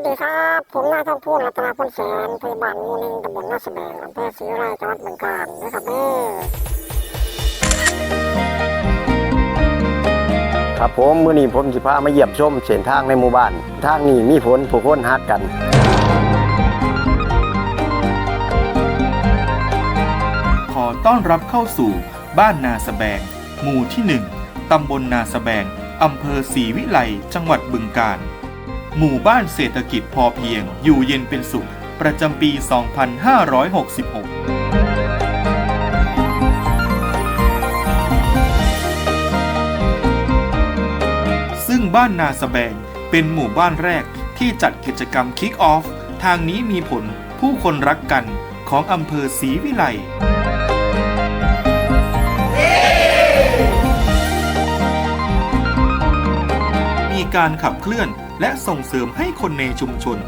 วัสดีครับ ผมนายทองพูนรัตนาพลแสนพยาบาลหมูหนิงตำบลนาสแบงอำเภอศรีราชจังหวัดบึงกาฬนะครับเด้อครับผมมื้อนี้ผมสิพามาเยี่ยมชมเส้นทางในหมู่บ้าน ทางนี้มีผลผู้คนฮักกันขอต้อนรับเข้าสู่บ้านนาสแบง หมู่ที่ 1 ตำบลนาสแบง อำเภอศรีวิไล จังหวัดบึงกาฬ หมู่บ้านเศรษฐกิจพอเพียง อยู่เย็นเป็นสุข ประจำปี 2566ซึ่งบ้านนาสแบงเป็นหมู่บ้านแรกที่จัดกิจกรรมคิกออฟ ทางนี้มีผลผู้คนรักกันของอำเภอศรีวิไล การขับเคลื่อน และส่งเสริมให้คนในชุมชน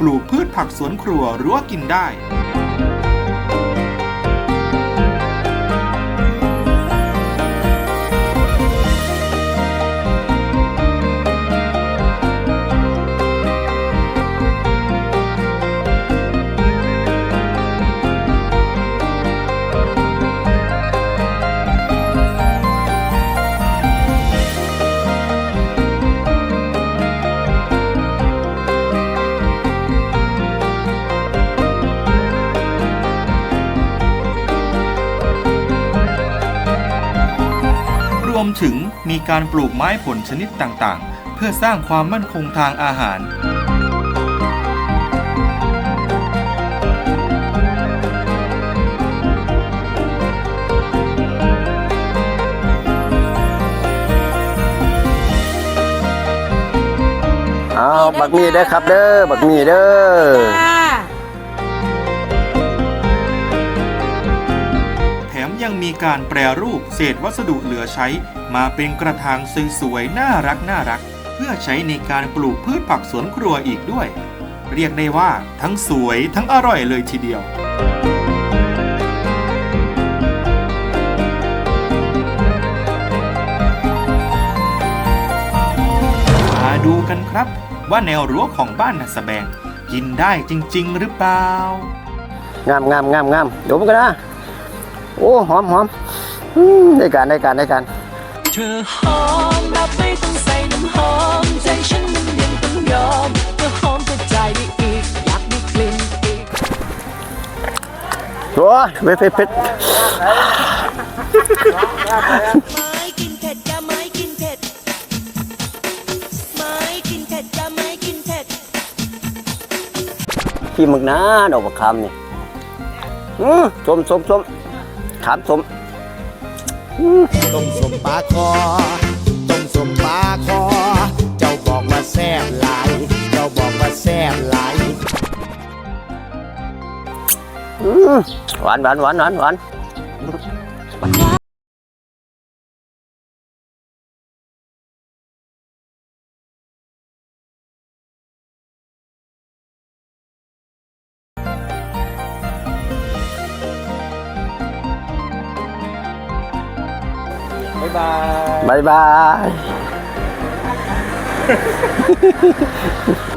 ปลูกพืชผักสวนครัวรั้วกินได้ วมถึงมีการปลูกไม้ผลชนิดต่างๆ เพื่อสร้างความมั่นคงทางอาหารเอาบักมีเด้อครับเด้อบักมีเด้อ จ้า งมีการแปรรูปเศษวัสดุเหลือใช้ มาเป็นกระถางสวยๆน่ารักน่ารัก เพื่อใช้ในการปลูกพืชผักสวนครัวอีกด้วย เรียกได้ว่าทั้งสวยทั้งอร่อยเลยทีเดียวมาดูกันครับ ว่าแนวรั้วของบ้านนาสแบง กินได้จริง ๆ หรือเปล่างามงามงามงามดมกันนะ โอ้หอมหอมอืมได้การได้การได้การเธอหอมแบบไม่ต้องใส่น้ำหอมใจฉันมันยังต้องยอมเธอหอมกระจายได้อีกอยากได้กลิ่นอีกโอ้ยเผ็ดเผ็ดเผ็ดไม้กินเผ็ดจะไม้กินเผ็ดไม้กินเผ็ดจะไม้กินเผ็ดขี้มึกนะดอกบักคำนี่อืมสมสมสม ขามสมต้มสมปลาคอต้มสมปลาคอ เจ้าบอกว่าแซ่บหลาย เจ้าบอกว่าแซ่บหลายอืมหวานหวานหวานหวานหวาน บ๊ายบายบายบาย